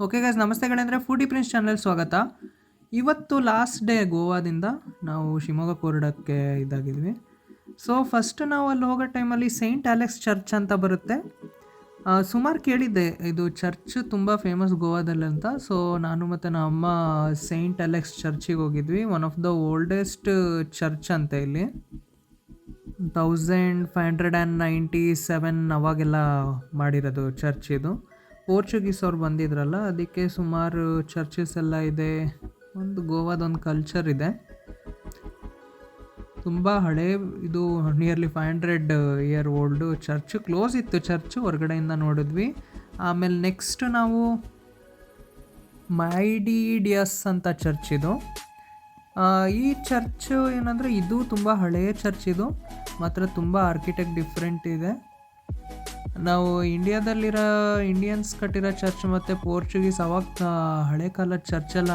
Okay guys ನಮಸ್ತೆ ಅಂದರೆ foodie prince channel ಸ್ವಾಗತ. ಇವತ್ತು ಲಾಸ್ಟ್ ಡೇ ಗೋವಾದಿಂದ ನಾವು ಶಿವಮೊಗ್ಗ ಕೋರ್ಡಕ್ಕೆ ಇದಾಗಿದ್ವಿ. ಸೊ ಫಸ್ಟ್ ನಾವು ಅಲ್ಲಿ ಹೋಗೋ ಟೈಮಲ್ಲಿ ಸೈಂಟ್ ಅಲೆಕ್ಸ್ ಚರ್ಚ್ ಅಂತ ಬರುತ್ತೆ. ಸುಮಾರು ಕೇಳಿದ್ದೆ, ಇದು ಚರ್ಚ್ ತುಂಬ ಫೇಮಸ್ ಗೋವಾದಲ್ಲಿ ಅಂತ. ಸೊ ನಾನು ಮತ್ತು ನಮ್ಮ ಅಮ್ಮ ಸೈಂಟ್ ಅಲೆಕ್ಸ್ ಚರ್ಚಿಗೆ ಹೋಗಿದ್ವಿ. One of the oldest church ಅಂತ ಇಲ್ಲಿ. Thousand five hundred and ninety seven ಅವಾಗೆಲ್ಲ ಮಾಡಿರೋದು ಚರ್ಚ್ ಇದು. ಪೋರ್ಚುಗೀಸ್ ಅವ್ರು ಬಂದಿದ್ರಲ್ಲ, ಅದಕ್ಕೆ ಸುಮಾರು ಚರ್ಚಸ್ ಎಲ್ಲ ಇದೆ. ಒಂದು ಗೋವಾದೊಂದು ಕಲ್ಚರ್ ಇದೆ. ತುಂಬ ಹಳೆ, ಇದು nearly five hundred year old church close ಇತ್ತು ಚರ್ಚ್ ಹೊರಗಡೆಯಿಂದ ನೋಡಿದ್ವಿ. ಆಮೇಲೆ ನೆಕ್ಸ್ಟ್ ನಾವು ಮೈಡಿಡಿಯಸ್ ಅಂತ ಚರ್ಚ್ ಇದು. ಈ ಚರ್ಚ್ ಏನಂದರೆ ಇದು ತುಂಬ ಹಳೆಯ ಚರ್ಚ್ ಇದು. ಮಾತ್ರ ತುಂಬ ಆರ್ಕಿಟೆಕ್ಟ್ ಡಿಫ್ರೆಂಟ್ ಇದೆ. ನಾವು ಇಂಡಿಯಾದಲ್ಲಿರೋ ಇಂಡಿಯನ್ಸ್ ಕಟ್ಟಿರೋ ಚರ್ಚ್ ಮತ್ತು ಪೋರ್ಚುಗೀಸ್ ಅವಾಗ ಹಳೆ ಕಾಲದ ಚರ್ಚ್ ಎಲ್ಲ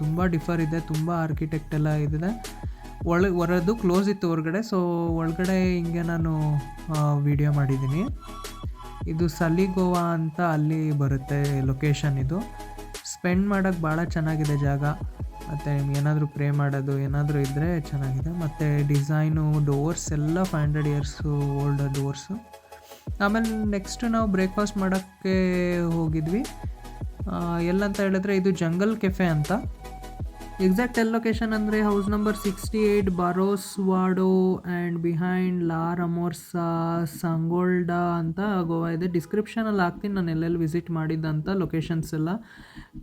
ತುಂಬ ಡಿಫರ್ ಇದೆ, ತುಂಬ ಆರ್ಕಿಟೆಕ್ಟ್ ಎಲ್ಲ ಇದೆ ಒಳಗೆ ಹೊರದು ಕ್ಲೋಸ್ ಇತ್ತು ಹೊರಗಡೆ ಸೊ ಒಳಗಡೆ ಹಿಂಗೆ ನಾನು ವಿಡಿಯೋ ಮಾಡಿದ್ದೀನಿ. ಇದು ಸಲಿಗೋವಾ ಅಂತ ಅಲ್ಲಿ ಬರುತ್ತೆ ಲೊಕೇಶನ್ ಇದು. ಸ್ಪೆಂಡ್ ಮಾಡೋಕ್ಕೆ ಭಾಳ ಚೆನ್ನಾಗಿದೆ ಜಾಗ. ಮತ್ತು ಏನಾದರೂ ಪ್ರೇ ಮಾಡೋದು, ಏನಾದರೂ ಇದ್ದರೆ ಚೆನ್ನಾಗಿದೆ. ಮತ್ತು ಡಿಸೈನು ಡೋರ್ಸ್ ಎಲ್ಲ five hundred years old doors ಆಮೇಲೆ ನೆಕ್ಸ್ಟ್ ನಾವು ಬ್ರೇಕ್ಫಾಸ್ಟ್ ಮಾಡೋಕ್ಕೆ ಹೋಗಿದ್ವಿ. ಎಲ್ಲಂತ ಹೇಳಿದ್ರೆ ಇದು ಜಂಗಲ್ ಕೆಫೆ ಅಂತ. ಎಕ್ಸಾಕ್ಟ್ ಎಲ್ ಲೊಕೇಶನ್ ಅಂದರೆ house number sixty eight Barros Vaddo and behind ಲಾರ್ ರಮೋರ್ಸಾ ಸಂಗೋಲ್ಡಾ ಅಂತ ಗೋವಾ ಇದೆ. ಡಿಸ್ಕ್ರಿಪ್ಷನಲ್ಲಿ ಹಾಕ್ತೀನಿ, ನಾನು ಎಲ್ಲೆಲ್ಲಿ ವಿಸಿಟ್ ಮಾಡಿದ್ದಂಥ ಲೊಕೇಶನ್ಸ್ ಎಲ್ಲ.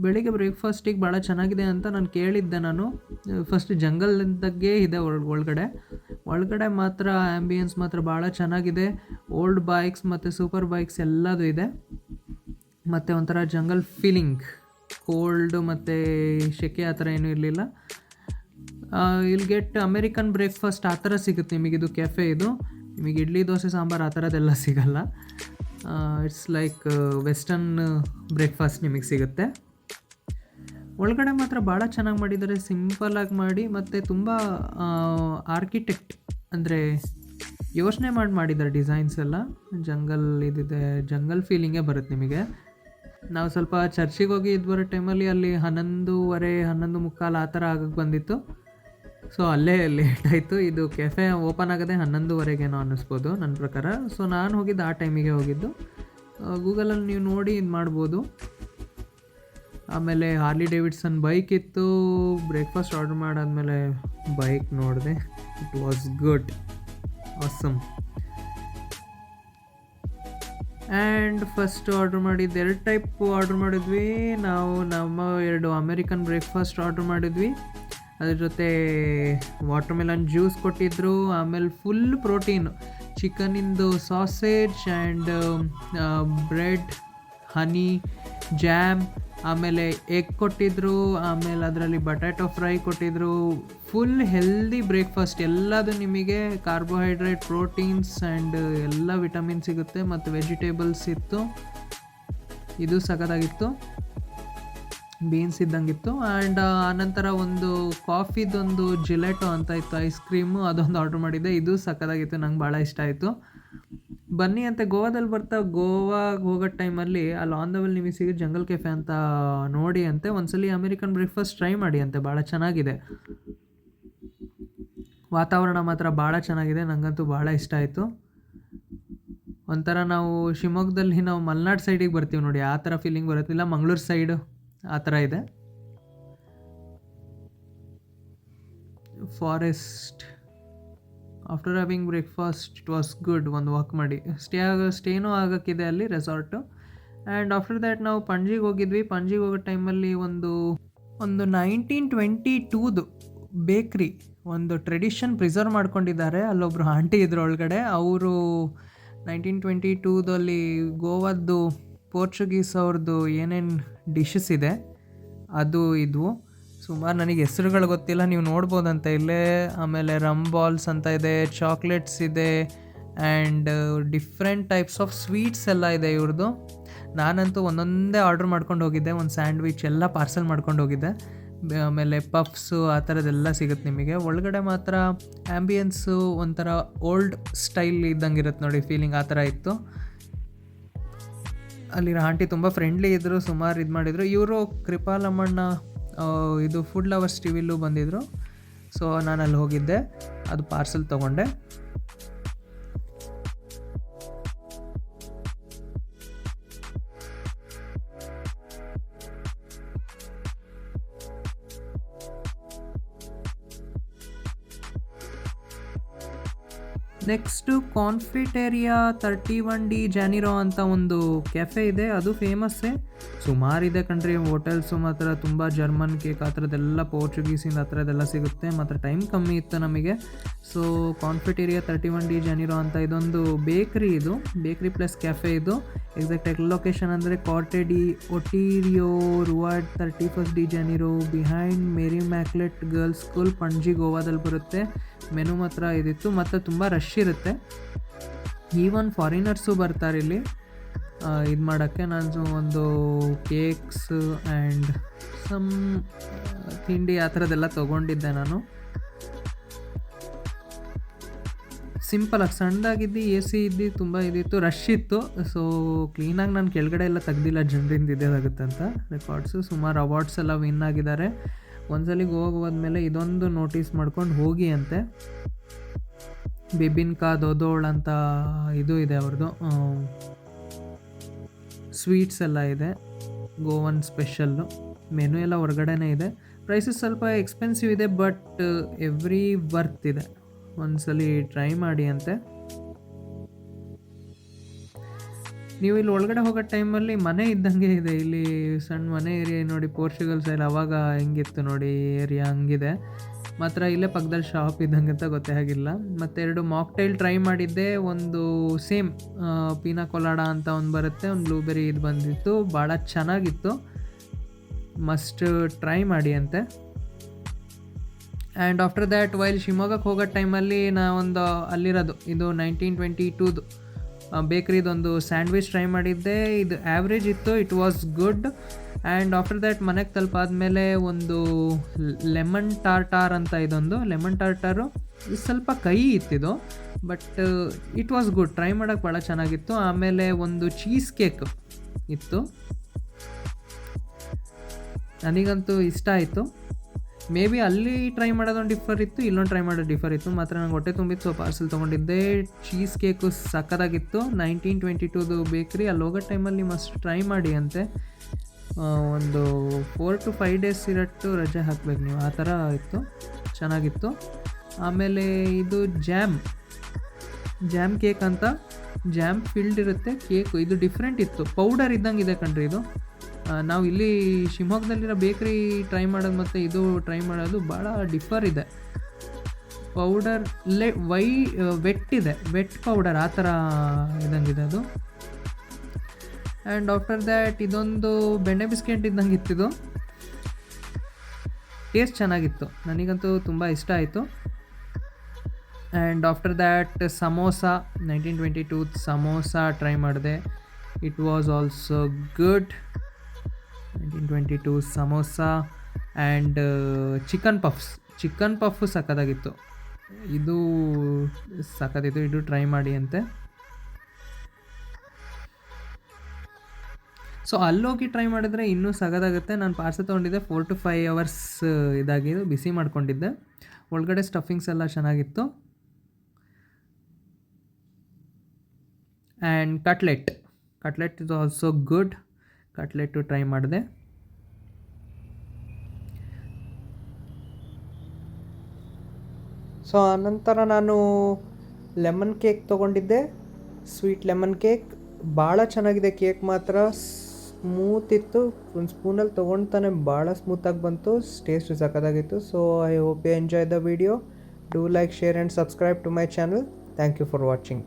ಬೆಳಿಗ್ಗೆ ಬ್ರೇಕ್ಫಾಸ್ಟಿಗೆ ಭಾಳ ಚೆನ್ನಾಗಿದೆ ಅಂತ ನಾನು ಕೇಳಿದ್ದೆ ನಾನು. ಫಸ್ಟ್ ಜಂಗಲ್ದಾಗೆ ಇದೆ ಒಳ, ಒಳಗಡೆ. ಒಳಗಡೆ ಮಾತ್ರ ಆ್ಯಂಬಿಯನ್ಸ್ ಮಾತ್ರ ಭಾಳ ಚೆನ್ನಾಗಿದೆ. ಓಲ್ಡ್ ಬೈಕ್ಸ್ ಮತ್ತು ಸೂಪರ್ ಬೈಕ್ಸ್ ಎಲ್ಲದೂ ಇದೆ. ಮತ್ತು ಒಂಥರ ಜಂಗಲ್ ಫೀಲಿಂಗ್ ಕೋಲ್ಡ್ ಮತ್ತು ಸೆಕೆ ಆ ಥರ ಏನೂ ಇರಲಿಲ್ಲ. ಇಲ್ಲಿ ಗೆಟ್ ಅಮೇರಿಕನ್ ಬ್ರೇಕ್ಫಾಸ್ಟ್ ಆ ಥರ ಸಿಗುತ್ತೆ ನಿಮಗಿದು ಕೆಫೆ ಇದು. ನಿಮಗೆ ಇಡ್ಲಿ, ದೋಸೆ, ಸಾಂಬಾರು ಆ ಥರದ್ದೆಲ್ಲ ಸಿಗಲ್ಲ. ಇಟ್ಸ್ ಲೈಕ್ ವೆಸ್ಟರ್ನ್ ಬ್ರೇಕ್ಫಾಸ್ಟ್ ನಿಮಗೆ ಸಿಗುತ್ತೆ. ಒಳಗಡೆ ಮಾತ್ರ ಭಾಳ ಚೆನ್ನಾಗಿ ಮಾಡಿದ್ದಾರೆ ಸಿಂಪಲಾಗಿ ಮಾಡಿ ಮತ್ತು ತುಂಬ ಆರ್ಕಿಟೆಕ್ಟ್ ಅಂದರೆ ಯೋಚನೆ ಮಾಡಿ ಮಾಡಿದ್ದಾರೆ ಡಿಸೈನ್ಸ್ ಎಲ್ಲ. ಜಂಗಲ್ ಇದಿದೆ ಜಂಗಲ್ ಫೀಲಿಂಗೇ ಬರುತ್ತೆ ನಿಮಗೆ. ನಾವು ಸ್ವಲ್ಪ ಚರ್ಚಿಗೆ ಹೋಗಿ ಇದು ಬರೋ ಟೈಮಲ್ಲಿ ಅಲ್ಲಿ ಹನ್ನೊಂದುವರೆ, ಹನ್ನೊಂದು ಮುಕ್ಕಾಲು ಆ ಥರ ಆಗಕ್ಕೆ ಬಂದಿತ್ತು. ಸೊ ಅಲ್ಲೇ ಲೇಟ್ ಆಯಿತು. ಇದು ಕೆಫೆ ಓಪನ್ ಆಗದೆ ಹನ್ನೊಂದುವರೆಗೇನೋ ಅನ್ನಿಸ್ಬೋದು ನನ್ನ ಪ್ರಕಾರ. ಸೊ ನಾನು ಹೋಗಿದ್ದು ಆ ಟೈಮಿಗೆ ಹೋಗಿದ್ದು. ಗೂಗಲಲ್ಲಿ ನೀವು ನೋಡಿ ಇದು ಮಾಡ್ಬೋದು. ಆಮೇಲೆ ಹಾರ್ಲಿ ಡೇವಿಡ್ಸನ್ ಬೈಕ್ ಇತ್ತು. ಬ್ರೇಕ್ಫಾಸ್ಟ್ ಆರ್ಡರ್ ಮಾಡಾದಮೇಲೆ ಬೈಕ್ ನೋಡಿದೆ. It was good awesome and first order ಮಾಡಿದ್ದು ಎರಡು ಟೈಪ್ ಆರ್ಡ್ರ್ ಮಾಡಿದ್ವಿ. ನಾವು ನಮ್ಮ ಎರಡು ಅಮೇರಿಕನ್ ಬ್ರೇಕ್ಫಾಸ್ಟ್ ಆರ್ಡ್ರ್ ಮಾಡಿದ್ವಿ. ಅದ್ರ ಜೊತೆ ವಾಟರ್ ಮೆಲನ್ ಜ್ಯೂಸ್ ಕೊಟ್ಟಿದ್ದರು ಆಮೇಲೆ full protein ಚಿಕನಿಂದು sausage and bread honey jam ಆಮೇಲೆ ಎಗ್ ಕೊಟ್ಟಿದ್ರು, ಆಮೇಲೆ ಅದರಲ್ಲಿ ಬಟಾಟೊ ಫ್ರೈ ಕೊಟ್ಟಿದ್ರು ಫುಲ್ ಹೆಲ್ದಿ ಬ್ರೇಕ್ಫಾಸ್ಟ್ ಎಲ್ಲದು ನಿಮಗೆ ಕಾರ್ಬೋಹೈಡ್ರೇಟ್ ಪ್ರೋಟೀನ್ಸ್ ಆ್ಯಂಡ್ ಎಲ್ಲ ವಿಟಮಿನ್ ಸಿಗುತ್ತೆ ಮತ್ತು ವೆಜಿಟೇಬಲ್ಸ್ ಇತ್ತು. ಇದು ಸಖತ್ತಾಗಿತ್ತು. ಬೀನ್ಸ್ ಇದ್ದಂಗಿತ್ತು ಆ್ಯಂಡ್ ಆನಂತರ ಒಂದು ಕಾಫಿದೊಂದು ಜಿಲೆಟೊ ಅಂತ ಇತ್ತು ಐಸ್ ಕ್ರೀಮು ಅದೊಂದು ಆರ್ಡ್ರ್ ಮಾಡಿದ್ದೆ. ಇದು ಸಖತ್ತಾಗಿತ್ತು, ನಂಗೆ ಭಾಳ ಇಷ್ಟ ಆಯಿತು. ಬನ್ನಿ ಅಂತ ಗೋವಾದಲ್ಲಿ ಬರ್ತಾ ಗೋವಾಗೆ ಹೋಗೋ ಟೈಮಲ್ಲಿ ಅಲ್ಲಿ ಆನ್ ದ ವೆಲ್ ನಿಮಗೆ ಸಿಗೋ ಜಂಗಲ್ ಕೆಫೆ ಅಂತ ನೋಡಿ ಅಂತೆ. ಒಂದ್ಸಲಿ ಅಮೇರಿಕನ್ ಬ್ರೇಕ್ಫಾಸ್ಟ್ ಟ್ರೈ ಮಾಡಿ ಅಂತೆ, ಭಾಳ ಚೆನ್ನಾಗಿದೆ. ವಾತಾವರಣ ಮಾತ್ರ ಭಾಳ ಚೆನ್ನಾಗಿದೆ ನನಗಂತೂ ಭಾಳ ಇಷ್ಟ ಆಯಿತು. ಒಂಥರ ನಾವು ಶಿವಮೊಗ್ಗದಲ್ಲಿ ನಾವು ಮಲೆನಾಡು ಸೈಡಿಗೆ ಬರ್ತೀವಿ ನೋಡಿ, ಆ ಥರ ಫೀಲಿಂಗ್ ಬರುತ್ತಿಲ್ಲ ಮಂಗ್ಳೂರು ಸೈಡು ಆ ಥರ ಇದೆ. Forest after having breakfast it was good ಒಂದು ವಾಕ್ ಮಾಡಿ. ಸ್ಟೇ ಆಗ ಸ್ಟೇನೂ ಆಗೋಕ್ಕಿದೆ ಅಲ್ಲಿ ರೆಸಾರ್ಟು ಆ್ಯಂಡ್ ಆಫ್ಟರ್ ದ್ಯಾಟ್ ನಾವು ಪಣಜಿಗೆ ಹೋಗಿದ್ವಿ. ಪಣಜಿಗೆ ಹೋಗೋ ಟೈಮಲ್ಲಿ ಒಂದು ಒಂದು ನೈನ್ಟೀನ್ ಟ್ವೆಂಟಿ ಟೂದು ಬೇಕ್ರಿ ಒಂದು ಟ್ರೆಡಿಷನ್ ಪ್ರಿಸರ್ವ್ ಮಾಡ್ಕೊಂಡಿದ್ದಾರೆ. ಅಲ್ಲೊಬ್ರು ಆಂಟಿ ಇದ್ರ ಒಳಗಡೆ. ಅವರು ನೈನ್ಟೀನ್ ಟ್ವೆಂಟಿ ಟೂದಲ್ಲಿ ಗೋವಾದ್ದು ಪೋರ್ಚುಗೀಸ್ ಅವ್ರದ್ದು ಏನೇನು ಡಿಶಸ್ ಇದೆ, ಅದು ಇದ್ವು. ಸುಮಾರು ನನಗೆ ಹೆಸರುಗಳು ಗೊತ್ತಿಲ್ಲ, ನೀವು ನೋಡ್ಬೋದಂತ. ಇಲ್ಲೇ ಆಮೇಲೆ ರಮ್ ಬಾಲ್ಸ್ ಅಂತ ಇದೆ ಚಾಕ್ಲೇಟ್ಸ್ ಇದೆ and different types of sweets ಎಲ್ಲ ಇದೆ ಇವ್ರದ್ದು ನಾನಂತೂ ಒಂದೊಂದೇ ಆರ್ಡ್ರ್ ಮಾಡ್ಕೊಂಡು ಹೋಗಿದ್ದೆ, ಒಂದು ಸ್ಯಾಂಡ್ವಿಚ್ ಎಲ್ಲ ಪಾರ್ಸೆಲ್ ಮಾಡ್ಕೊಂಡು ಹೋಗಿದ್ದೆ. ಆಮೇಲೆ ಪಫ್ಸು ಆ ಥರದ್ದೆಲ್ಲ ಸಿಗುತ್ತೆ ನಿಮಗೆ. ಒಳಗಡೆ ಮಾತ್ರ ಆ್ಯಂಬಿಯನ್ಸು ಒಂಥರ ಓಲ್ಡ್ ಸ್ಟೈಲ್ ಇದ್ದಂಗೆ ಇರುತ್ತೆ ನೋಡಿ ಫೀಲಿಂಗ್ ಆ ಥರ ಇತ್ತು. ಅಲ್ಲಿರೋ ಆಂಟಿ ತುಂಬ ಫ್ರೆಂಡ್ಲಿ ಇದ್ದರು ಸುಮಾರು ಇದು ಮಾಡಿದರು. ಇವರು ಕೃಪಾಲಮ್ಮಣ್ಣ ಇದು ಫುಡ್ ಲವರ್ಸ್ ಟಿ ವಿಲ್ಲೂ ಬಂದಿದ್ದರು ಸೊ ನಾನು ಅಲ್ಲಿ ಹೋಗಿದ್ದೆ. ಅದು ಪಾರ್ಸೆಲ್ ತೊಗೊಂಡೆ. Next Confeitaria thirty one de Janeiro ಅಂತ ಒಂದು ಕೆಫೆ ಇದೆ. ಅದು ಫೇಮಸ್ಸೇ ಸುಮಾರಿದೆ ಕಣ್ರಿ ಹೋಟೆಲ್ಸು ಮಾತ್ರ, ತುಂಬ ಜರ್ಮನ್ ಕೇಕ್ ಆ ಥರದ್ದೆಲ್ಲ ಪೋರ್ಚುಗೀಸಿಂದ ಆ ಥರದ್ದೆಲ್ಲ ಸಿಗುತ್ತೆ, ಮಾತ್ರ ಟೈಮ್ ಕಮ್ಮಿ ಇತ್ತು ನಮಗೆ. So Confeitaria thirty one de Janeiro ಅಂತ ಇದೊಂದು ಬೇಕ್ರಿ ಇದು ಬೇಕ್ರಿ ಪ್ಲಸ್ ಕೆಫೆ ಇದು. ಎಕ್ಸಾಕ್ಟ್ ಲೊಕೇಶನ್ ಅಂದರೆ carte D ಒಟೀರಿಯೋ ರುವಾರ್ಡ್ thirty first de Janeiro behind Mary Immaculate girls school Panaji ಗೋವಾದಲ್ಲಿ ಬರುತ್ತೆ. ಮೆನು ಮಾತ್ರ ಇದಿತ್ತು, ಮತ್ತು ತುಂಬ ರಶ್ ಇರುತ್ತೆ. ಈವನ್ ಫಾರಿನರ್ಸು ಬರ್ತಾರೆ ಇಲ್ಲಿ. ಇದು ಮಾಡೋಕ್ಕೆ ನಾನು ಒಂದು ಕೇಕ್ಸ್ ಆ್ಯಂಡ್ ಸಮ್ ತಿಂಡಿ ಆ ಥರದ್ದೆಲ್ಲ ತೊಗೊಂಡಿದ್ದೆ ನಾನು. ಸಿಂಪಲಾಗಿ ಸಣ್ಣದಾಗಿದ್ದು ಎ ಸಿ ಇದ್ದು ತುಂಬ ಇದಿತ್ತು ರಶ್ ಇತ್ತು. ಸೊ ಕ್ಲೀನಾಗಿ ನಾನು ಕೆಳಗಡೆ ಎಲ್ಲ ತೆಗ್ದಿಲ್ಲ, ಜನರಿಂದ ಅಂತ. ರೆಕಾರ್ಡ್ಸು ಸುಮಾರು ಅವಾರ್ಡ್ಸ್ ಎಲ್ಲ ವಿನ್ ಆಗಿದ್ದಾರೆ. ಒಂದ್ಸಲಿ ಹೋಗೋದ್ಮೇಲೆ ಇದೊಂದು ನೋಟಿಸ್ ಮಾಡ್ಕೊಂಡು ಹೋಗಿ ಅಂತೆ. ಬಿಬಿನ್ಕಾ ದೋದೋಳ್ ಅಂತ ಇದು ಇದೆ ಅವ್ರದ್ದು ಸ್ವೀಟ್ಸ್ ಎಲ್ಲ ಇದೆ. ಗೋವನ್ ಸ್ಪೆಷಲ್ಲು ಮೆನು ಎಲ್ಲ ಹೊರಗಡೆನೇ ಇದೆ. ಪ್ರೈಸಸ್ ಸ್ವಲ್ಪ ಎಕ್ಸ್ಪೆನ್ಸಿವ್ ಇದೆ ಬಟ್ ಎವ್ರಿ ವರ್ತ್ ಇದೆ. ಒಂದ್ಸಲಿ ಟ್ರೈ ಮಾಡಿ ಅಂತೆ. ನೀವು ಇಲ್ಲಿ ಒಳಗಡೆ ಹೋಗೋ ಟೈಮಲ್ಲಿ ಮನೆ ಇದ್ದಂಗೆ ಇದೆ. ಇಲ್ಲಿ ಸಣ್ಣ ಮನೆ ಏರಿಯಾ ನೋಡಿ ಪೋರ್ಚುಗಲ್ ಸೈಡ್ ಅವಾಗ ಹೆಂಗಿತ್ತು ನೋಡಿ ಏರಿಯಾ ಹಂಗಿದೆ. ಮಾತ್ರ ಇಲ್ಲೇ ಪಕ್ಕದಲ್ಲಿ ಶಾಪ್ ಇದ್ದಂಗೆ ಅಂತ ಗೊತ್ತೇ ಆಗಿಲ್ಲ. ಮತ್ತು ಎರಡು ಮಾಕ್ಟೈಲ್ ಟ್ರೈ ಮಾಡಿದ್ದೆ. ಒಂದು ಸೇಮ್ ಪೀನಾ ಕೊಲಾಡ ಅಂತ ಒಂದು ಬರುತ್ತೆ. ಒಂದು ಬ್ಲೂಬೆರಿ ಇದು ಬಂದಿತ್ತು. ಭಾಳ ಚೆನ್ನಾಗಿತ್ತು. ಮಸ್ಟ್ ಟ್ರೈ ಮಾಡಿ ಅಂತೆ. ಆ್ಯಂಡ್ ಆಫ್ಟರ್ ದ್ಯಾಟ್ ವೈಲ್ ಶಿವಮೊಗ್ಗಕ್ಕೆ ಹೋಗೋ ಟೈಮಲ್ಲಿ ನಾ ಒಂದು ಅಲ್ಲಿರೋದು. ಇದು ನೈನ್ಟೀನ್ ಟ್ವೆಂಟಿ ಟೂದು ಬೇಕ್ರಿದೊಂದು ಸ್ಯಾಂಡ್ವಿಚ್ ಟ್ರೈ ಮಾಡಿದ್ದೆ. ಇದು ಆ್ಯಾವ್ರೇಜ್ ಇತ್ತು it was good and after that ಮನೆಗೆ ತಲುಪಾದ್ಮೇಲೆ ಒಂದು ಲೆಮನ್ ಟಾರ್ಟಾರ್ ಅಂತ ಇದೊಂದು ಲೆಮನ್ ಟಾರ್ಟಾರು ಸ್ವಲ್ಪ ಕೈ ಇತ್ತಿದು but it was good try ಮಾಡೋಕ್ಕೆ ಭಾಳ ಚೆನ್ನಾಗಿತ್ತು. ಆಮೇಲೆ ಒಂದು ಚೀಸ್ ಕೇಕ್ ಇತ್ತು. ನನಗಂತೂ ಇಷ್ಟ ಆಯಿತು. ಮೇ ಬಿ ಅಲ್ಲಿ ಟ್ರೈ ಮಾಡೋದೊಂದು ಡಿಫರ್ ಇತ್ತು, ಇಲ್ಲೊಂದು ಟ್ರೈ ಮಾಡೋದು ಡಿಫರ್ ಇತ್ತು. ಮಾತ್ರ ನಂಗೆ ಹೊಟ್ಟೆ ತುಂಬಿತ್ತು ಸೊ ಪಾರ್ಸೆಲ್ ತೊಗೊಂಡಿದ್ದೆ. ಚೀಸ್ ಕೇಕು ಸಕ್ಕದಾಗಿತ್ತು ನೈನ್ಟೀನ್ ಟ್ವೆಂಟಿ ಟೂದು ಬೇಕ್ರಿ ಅಲ್ಲಿ ಹೋಗೋ ಟೈಮಲ್ಲಿ ಮಸ್ಟ್ ಟ್ರೈ ಮಾಡಿ ಅಂತೆ. ಒಂದು ಫೋರ್ ಟು ಫೈವ್ ಡೇಸ್ ಇರಟ್ಟು ರಜೆ ಹಾಕ್ಬೇಕು ನೀವು. ಆ ಥರ ಇತ್ತು. ಚೆನ್ನಾಗಿತ್ತು. ಆಮೇಲೆ ಇದು ಜ್ಯಾಮ್ ಜ್ಯಾಮ್ ಕೇಕ್ ಅಂತ. ಜ್ಯಾಮ್ ಫಿಲ್ಡ್ ಇರುತ್ತೆ ಕೇಕು ಇದು ಡಿಫ್ರೆಂಟ್ ಇತ್ತು. ಪೌಡರ್ ಇದ್ದಂಗೆ ಇದೆ ಕಣ್ರಿ ಇದು. ನಾವು ಇಲ್ಲಿ ಶಿವಮೊಗ್ಗದಲ್ಲಿರೋ ಬೇಕ್ರಿ ಟ್ರೈ ಮಾಡೋದು ಮತ್ತು ಇದು ಟ್ರೈ ಮಾಡೋದು ಭಾಳ ಡಿಫರ್ ಇದೆ. ಪೌಡರ್ ಲೆ ವೈ ವೆಟ್ ಇದೆ. ವೆಟ್ ಪೌಡರ್ ಆ ಥರ ಇದ್ದಂಗಿದೆ ಅದು. ಆ್ಯಂಡ್ ಆಫ್ಟರ್ ದ್ಯಾಟ್ ಇದೊಂದು ಬೆಣ್ಣೆ ಬಿಸ್ಕೆಟ್ ಇದ್ದಂಗೆ ಇತ್ತಿದು ಟೇಸ್ಟ್ ಚೆನ್ನಾಗಿತ್ತು. ನನಗಂತೂ ತುಂಬ ಇಷ್ಟ ಆಯಿತು. And after that samosa nineteen twenty two samosa try ಮಾಡಿದೆ. It was also good nineteen twenty two samosa and chicken puffs chicken puff ಸಖತ್ತಾಗಿತ್ತು. ಇದು ಸಖತ್ತಿತ್ತು ಇದು ಟ್ರೈ ಮಾಡಿ ಅಂತೆ. ಸೊ ಅಲ್ಲೋಗಿ ಟ್ರೈ ಮಾಡಿದರೆ ಇನ್ನೂ ಸಗದಾಗುತ್ತೆ ನಾನು ಪಾರ್ಸಲ್ ತೊಗೊಂಡಿದ್ದೆ. ಫೋರ್ ಟು ಫೈವ್ ಅವರ್ಸ್ ಇದಾಗಿದ್ದು ಬಿಸಿ ಮಾಡ್ಕೊಂಡಿದ್ದೆ. ಒಳಗಡೆ ಸ್ಟಫಿಂಗ್ಸ್ ಎಲ್ಲ ಚೆನ್ನಾಗಿತ್ತು. And cutlet cutlet is also good cutlet try ಮಾಡಿದೆ. ಸೊ ಆನಂತರ ನಾನು ಲೆಮನ್ ಕೇಕ್ ತೊಗೊಂಡಿದ್ದೆ. ಸ್ವೀಟ್ ಲೆಮನ್ ಕೇಕ್ ಭಾಳ ಚೆನ್ನಾಗಿದೆ ಕೇಕ್ ಮಾತ್ರ. ಸ್ಮೂತ್ ಇತ್ತು. ಒಂದು ಸ್ಪೂನಲ್ಲಿ ತೊಗೊಂಡ್ತಾನೆ ಭಾಳ ಸ್ಮೂತಾಗಿ ಬಂತು. Taste ಸಖತ್ತಾಗಿತ್ತು. So I hope you enjoy the video do like share and subscribe to my channel thank you for watching